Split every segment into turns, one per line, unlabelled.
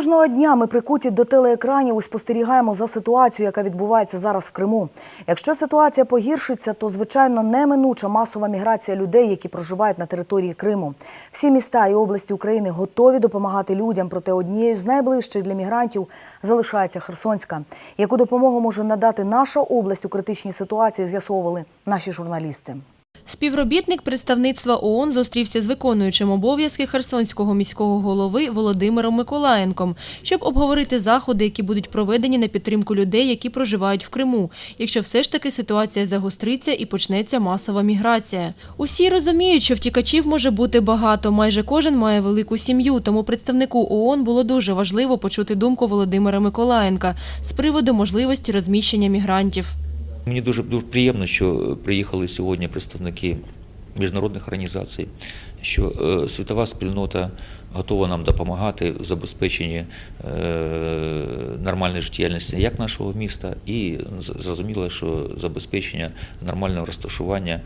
Кожного дня ми прикуті до телеекранів і спостерігаємо за ситуацією, яка відбувається зараз в Криму. Якщо ситуація погіршиться, то звичайно неминуча масова міграція людей, які проживають на території Криму. Всі міста і області України готові допомагати людям. Проте однією з найближчих для мігрантів залишається Херсонська. Яку допомогу може надати наша область у критичній ситуації, з'ясовували наші журналісти.
Співробітник представництва ООН зустрівся з виконуючим обов'язки Херсонського міського голови Володимиром Миколаєнком, щоб обговорити заходи, які будуть проведені на підтримку людей, які проживають в Криму, якщо все ж таки ситуація загостриться і почнеться масова міграція. Усі розуміють, що втікачів може бути багато. Майже кожен має велику сім'ю. Тому представнику ООН було дуже важливо почути думку Володимира Миколаєнка з приводу можливості розміщення мігрантів.
Мені дуже, дуже приємно, що приїхали сьогодні представники міжнародних організацій, що е, світова спільнота готова нам допомагати в забезпеченні е, нормальної життєдіяльності як нашого міста, і зрозуміло, що забезпечення нормального розташування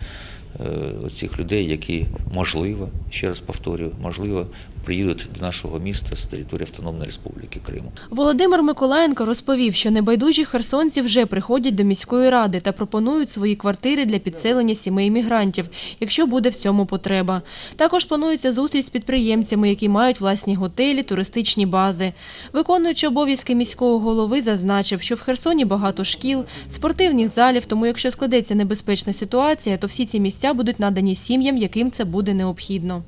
е, цих людей, які можливо, ще раз повторюю, можливо, приїдуть до нашого міста з території Автономної Республіки Криму.
Володимир Миколаєнко розповів, що небайдужі херсонці вже приходять до міської ради та пропонують свої квартири для підселення сімей мігрантів, якщо буде в цьому потреба. Також планується зустріч з підприємцями, які мають власні готелі, туристичні бази. Виконуючи обов'язки міського голови, зазначив, що в Херсоні багато шкіл, спортивних залів, тому якщо складеться небезпечна ситуація, то всі ці місця будуть надані сім'ям, яким це буде необхідно.